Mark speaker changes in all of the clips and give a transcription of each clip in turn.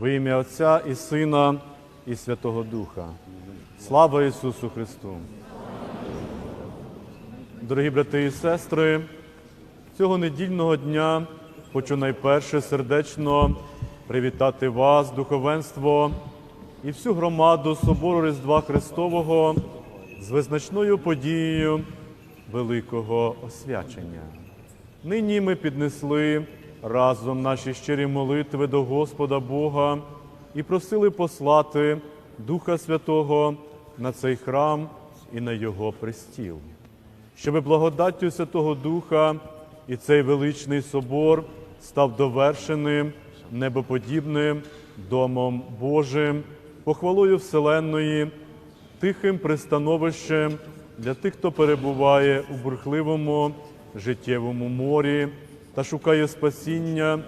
Speaker 1: Во ім'я Отця і Сина, і Святого Духа. Слава Ісусу Христу! Дорогі брати і сестри, цього недільного дня хочу найперше сердечно привітати вас, духовенство і всю громаду Собору Різдва Христового з визначною подією Великого освячення. Нині ми піднесли разом наші щирі молитви до Господа Бога і просили послати Духа Святого на цей храм і на його престіл, щоб благодаттю Святого Духа і цей величний собор став довершеним, небоподібним домом Божим, похвалою Вселенної, тихим пристановищем для тих, хто перебуває у бурхливому життєвому морі та шукає спасіння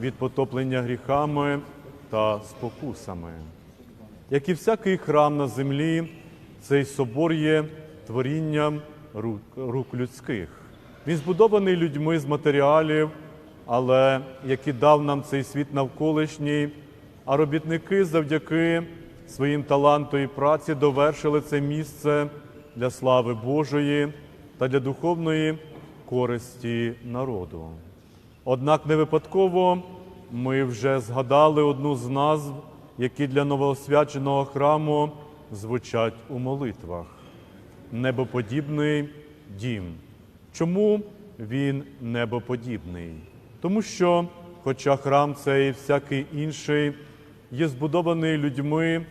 Speaker 1: від потоплення гріхами та спокусами. Як і всякий храм на землі, цей собор є творінням рук, людських. Він збудований людьми з матеріалів, але який дав нам цей світ навколишній, а робітники завдяки своїм таланту і праці довершили це місце для слави Божої та для духовної користі народу. Однак не випадково ми вже згадали одну з назв, які для новоосвяченого храму звучать у молитвах небоподібний дім. Чому він небоподібний? Тому що, хоча храм цей всякий інший є збудований людьми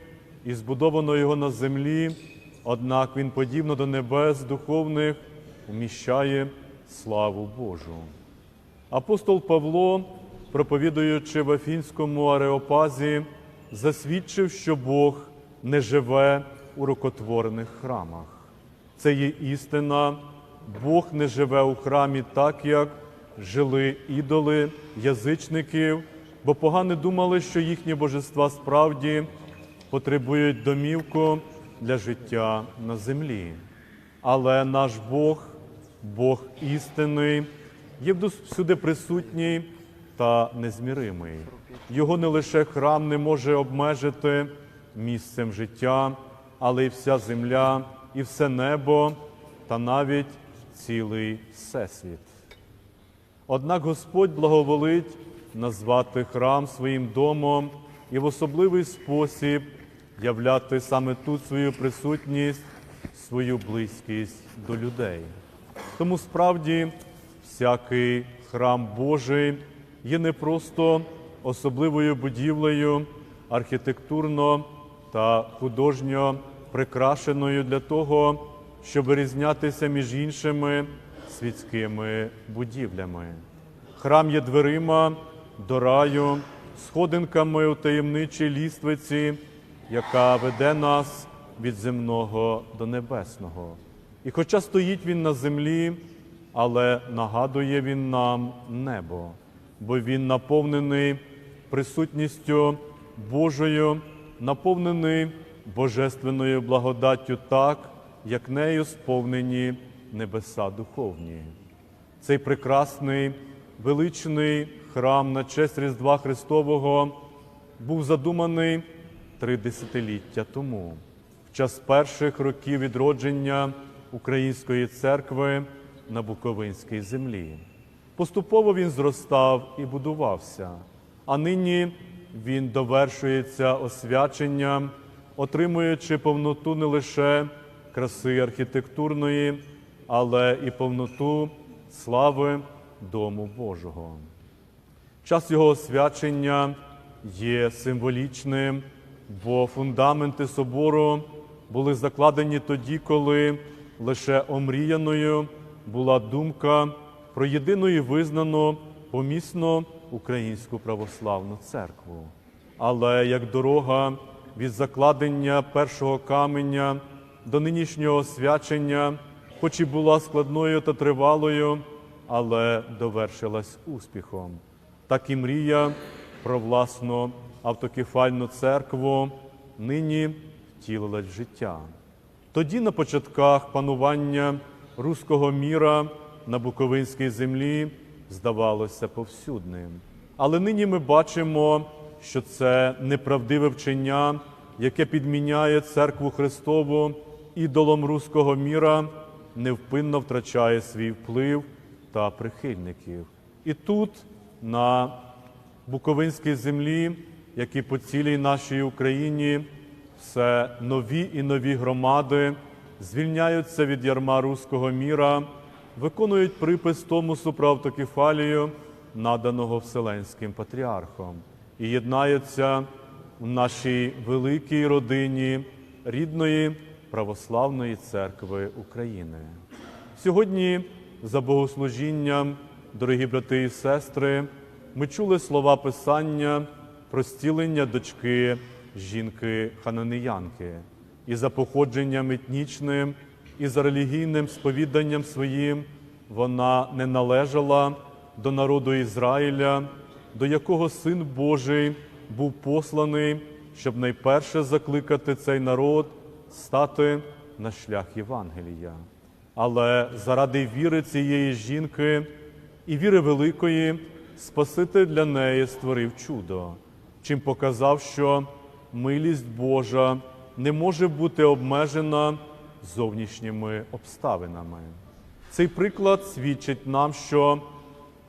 Speaker 1: і збудовано його на землі, однак він, подібно до небес духовних, вміщає славу Божу. Апостол Павло, проповідуючи в Афінському ареопазі, засвідчив, що Бог не живе у рукотворених храмах. Це є істина. Бог не живе у храмі так, як жили ідоли, язичників, бо погани думали, що їхні божества справді потребують домівку для життя на землі. Але наш Бог, Бог істинний, є всюди присутній та незміримий. Його не лише храм не може обмежити місцем життя, але й вся земля, і все небо, та навіть цілий всесвіт. Однак Господь благоволить назвати храм своїм домом і в особливий спосіб являти саме тут свою присутність, свою близькість до людей. Тому справді всякий храм Божий є не просто особливою будівлею, архітектурно та художньо прикрашеною для того, щоб вирізнятися між іншими світськими будівлями. Храм є дверима до раю, сходинками у таємничій ліствиці, яка веде нас від земного до небесного. І хоча стоїть він на землі, але нагадує він нам небо, бо він наповнений присутністю Божою, наповнений божественною благодаттю так, як нею сповнені небеса духовні. Цей прекрасний, величний храм на честь Різдва Христового був задуманий три десятиліття тому, в час перших років відродження Української церкви на Буковинській землі. Поступово він зростав і будувався, а нині він довершується освяченням, отримуючи повноту не лише краси архітектурної, але і повноту слави Дому Божого. Час його освячення є символічним, бо фундаменти собору були закладені тоді, коли лише омріяною була думка про єдину і визнану помісну українську православну церкву. Але як дорога від закладення першого каменя до нинішнього освячення, хоч і була складною та тривалою, але довершилась успіхом. Так і мрія про власну автокефальну церкву нині втілилась в життя. Тоді, на початках панування руського міра на Буковинській землі, здавалося повсюдним. Але нині ми бачимо що це неправдиве вчення, яке підміняє церкву Христову ідолом руського міра, невпинно втрачає свій вплив та прихильників. І тут, на Буковинській землі, як і по цілій нашій Україні, все нові і нові громади звільняються від ярма руського міра, виконують припис Томусу про автокефалію, наданого Вселенським патріархом, і єднаються в нашій великій родині рідної православної церкви України. Сьогодні за богослужінням, дорогі брати і сестри, ми чули слова Писання про стілення дочки жінки хананеянки, і за походженням етнічним, і за релігійним сповіданням своїм вона не належала до народу Ізраїля, до якого Син Божий був посланий, щоб найперше закликати цей народ стати на шлях Євангелія. Але заради віри цієї жінки і віри великої Спаситель для неї створив чудо, чим показав, що милість Божа не може бути обмежена зовнішніми обставинами. Цей приклад свідчить нам, що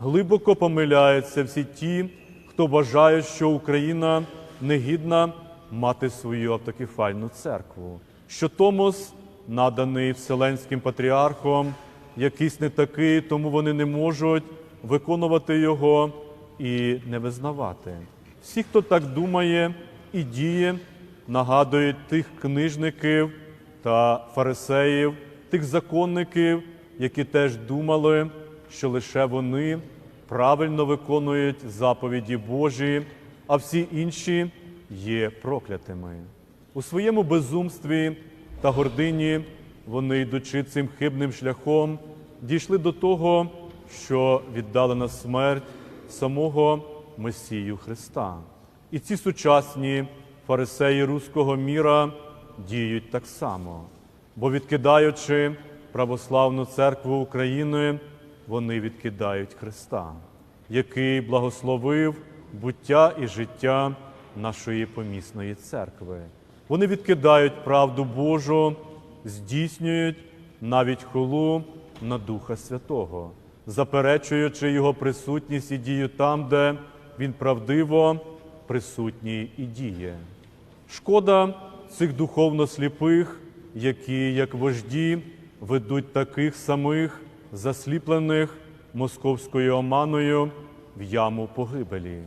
Speaker 1: глибоко помиляються всі ті, хто вважає, що Україна негідна мати свою автокефальну церкву, що Томос, наданий Вселенським патріархом, якийсь не такий, тому вони не можуть виконувати його і не визнавати. Всі, хто так думає і діє, нагадують тих книжників та фарисеїв, тих законників, які теж думали, що лише вони правильно виконують заповіді Божі, а всі інші є проклятими. У своєму безумстві та гордині вони, йдучи цим хибним шляхом, дійшли до того, що віддали на смерть самого Месію Христа. І ці сучасні фарисеї руського міра діють так само, бо відкидаючи православну церкву України, вони відкидають Христа, який благословив буття і життя нашої помісної церкви. Вони відкидають правду Божу, здійснюють навіть хулу на Духа Святого, заперечуючи Його присутність і дію там, де Він правдиво присутній і діє. Шкода цих духовно сліпих, які, як вожді, ведуть таких самих засліплених московською оманою в яму погибелі.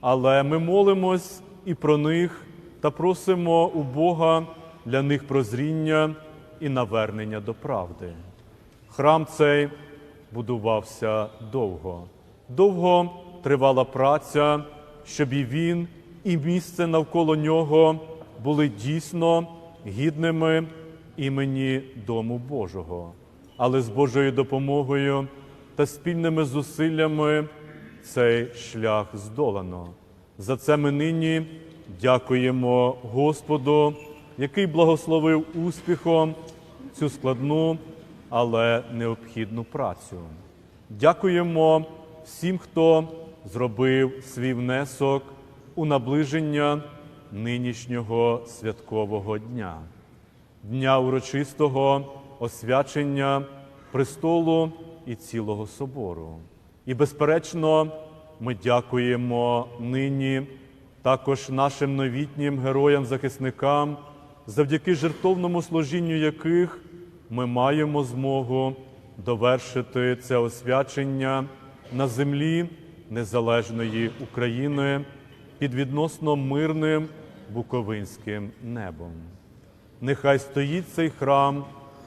Speaker 1: Але ми молимось і про них та просимо у Бога для них прозріння і навернення до правди. Храм цей будувався довго. Довго тривала праця, щоб і він, і місце навколо нього були дійсно гідними імені Дому Божого. Але з Божою допомогою та спільними зусиллями цей шлях здолано. За це ми нині дякуємо Господу, який благословив успіхом цю складну, але необхідну працю. Дякуємо всім, хто зробив свій внесок у наближення нинішнього святкового дня, дня урочистого освячення престолу і цілого собору. І, безперечно, ми дякуємо нині також нашим новітнім героям-захисникам, завдяки жертовному служінню яких ми маємо змогу довершити це освячення на землі незалежної України під відносно мирним буковинським небом. Нехай стоїть цей храм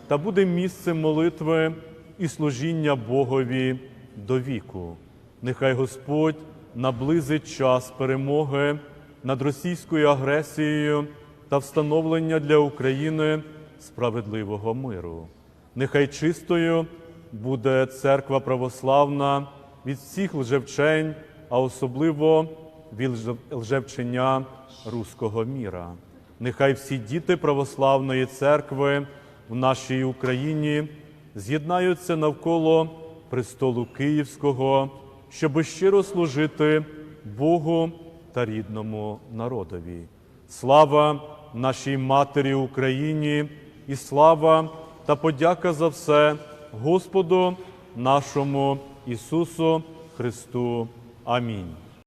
Speaker 1: та буде місцем молитви і служіння Богові до віку. Нехай Господь наблизить час перемоги над російською агресією та встановлення для України справедливого миру. Нехай чистою буде церква православна від всіх лжевчень, а особливо лже- лжевчення руського міра. Нехай всі діти православної церкви в нашій Україні з'єднаються навколо престолу Київського, щоб щиро служити Богу та рідному народові. Слава нашій матері Україні і слава та подяка за все Господу нашому Ісусу Христу. Амінь.